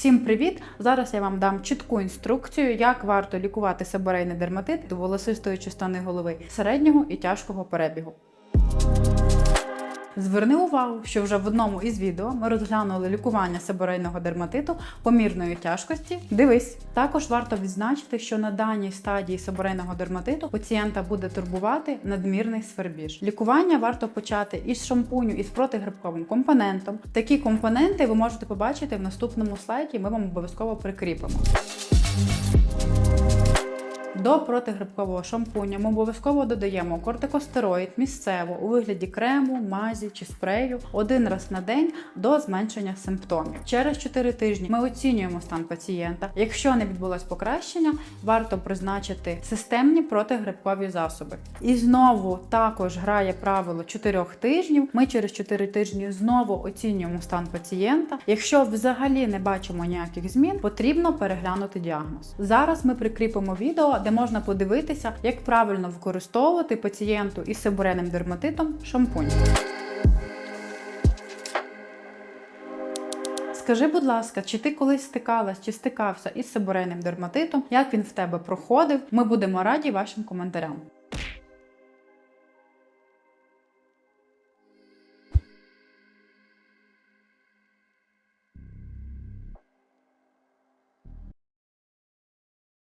Всім привіт! Зараз я вам дам чітку інструкцію, як варто лікувати себорейний дерматит до волосистої частини голови середнього і тяжкого перебігу. Зверни увагу, що вже в одному із відео ми розглянули лікування себорейного дерматиту помірної тяжкості. Дивись, також варто відзначити, що на даній стадії себорейного дерматиту пацієнта буде турбувати надмірний свербіж. Лікування варто почати із шампуню із протигрибковим компонентом. Такі компоненти ви можете побачити в наступному слайді. Ми вам обов'язково прикріпимо. До протигрибкового шампуня ми обов'язково додаємо кортикостероїд місцево у вигляді крему, мазі чи спрею один раз на день до зменшення симптомів. Через 4 тижні ми оцінюємо стан пацієнта. Якщо не відбулось покращення, варто призначити системні протигрибкові засоби. І знову також грає правило 4 тижнів. Ми через 4 тижні знову оцінюємо стан пацієнта. Якщо взагалі не бачимо ніяких змін, потрібно переглянути діагноз. Зараз ми прикріпимо відео, де можна подивитися, як правильно використовувати пацієнту із себоренним дерматитом шампунь. Скажи, будь ласка, чи ти колись стикалась чи стикався із себорейним дерматитом? Як він в тебе проходив? Ми будемо раді вашим коментарям.